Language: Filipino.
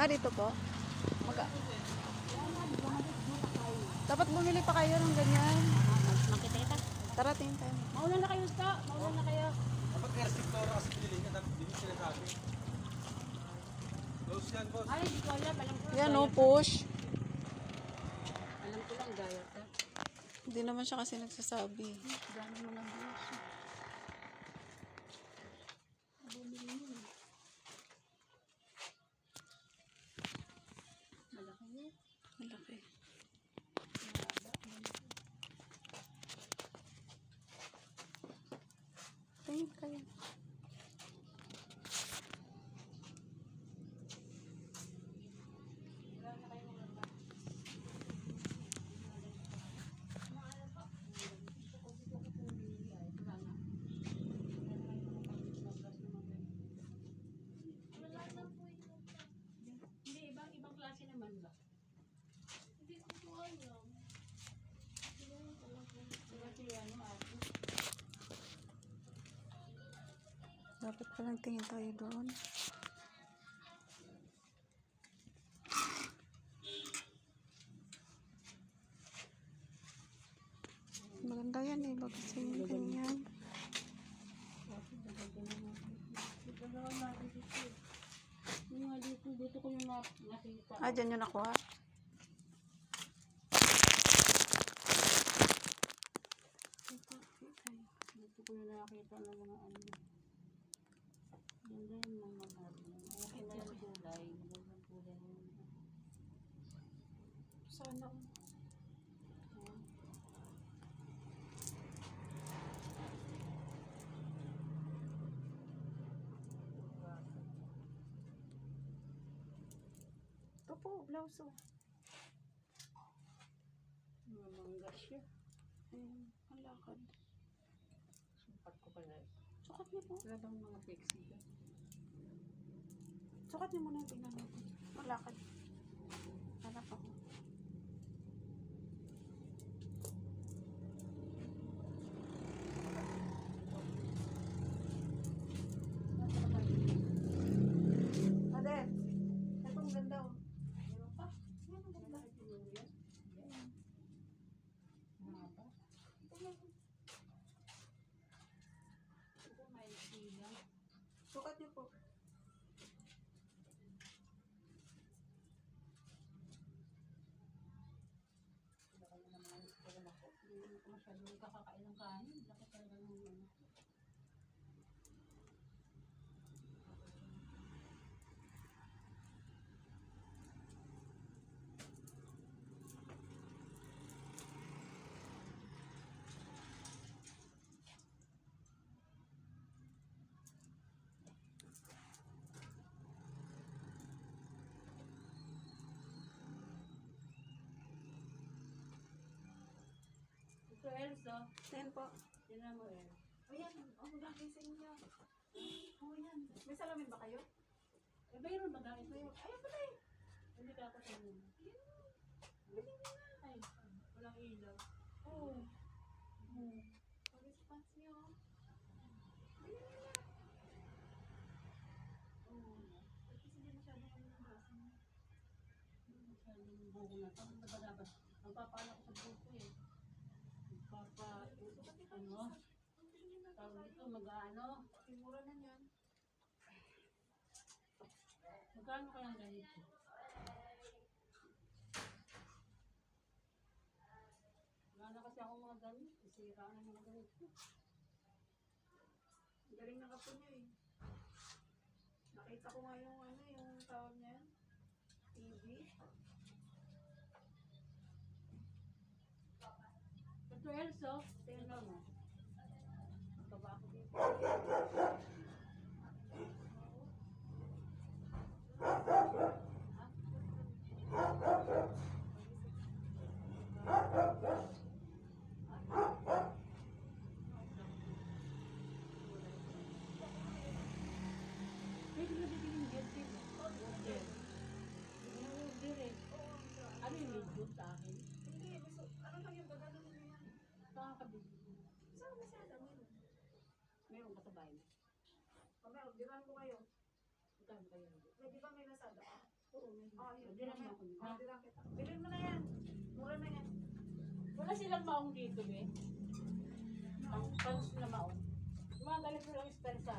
Ah, dito po? Mag Dapat bumili pa kayo ng ganyan. Makikita. Tara, tingin tayo. Mauna na kayo, Ska. Mauna na kayo. Dapat kaya sektora kasi pinili niya, dapat hindi sinasabi. Close yan, boss. Ay, hindi ko alam. Alam ko lang. Yan, oh, diet. push. Alam ko lang, diet. ha? Hindi naman siya kasi nagsasabi. Dami mo ng Tingin kayo. Hindi, ibang ibang klase naman ba? Kasi ano, ako. Dapat palang tingin tayo doon. Maganda yan eh. Ganyan? Dito. Yung nakita. Ah, dyan yun nakuha. Dito ko yung nakita ng mga ano. Ganda yung mga ano. Okay na yung kulay. Ganda yung kulay. Sana. Ito po, blouse oh. Mga mangga siya. Ayun, ang lakad. Sukat ko pala. Sukat niyo po. Wala bang mga pixie ka? Sukat niyo muna yung tingnan natin. Ang lakad. Hanap ako. Aden, itong ganda oh. Meron pa? Meron ganda. Ito may sila. Sukat niyo po. Hindi ko masyadong kakakain ng kanin. Laki talaga ng ano. Ito Elsa. Ayan po. Tingnan mo El. Ayan, oh, laki sa inyo. Oh, yan. May salamin ba kayo? Eh, mayroon ba dahil sa'yo? Ayun pala eh. Hindi ka ako sa'yo. Ay, walang ilaw. Oo. Oh. Pag-response niyo. Bilhin niyo na. Oo. Kasi hindi masyado kami ng braso niyo. Masyadong buko na to. Ano ba dapat? Ang papala ko sa buko eh. Papa, ano? Tawag dito, mag-ano? Mura na yan. Magkano kayang ganito? Wala na kasi ako mga gamit. Isira na mga gamit ko. Galing na kapo niyo eh. Nakita ko nga yung ano, yung tawag niyan. TV. Ito Elso, tingnan mo. Baba eh. Ano yung medyo sa akin? sabay. Mamaya, diran ko kayo. Magkano kayo? May di ba may nasada ka? Oo, may. Oh, yun. Diran mo ako. Oh, ah, diran kita. Bilhin mo na yan. Mura na yan. Wala silang maong dito eh. Ang panos na maong. Mga galit ko lang yung spersa.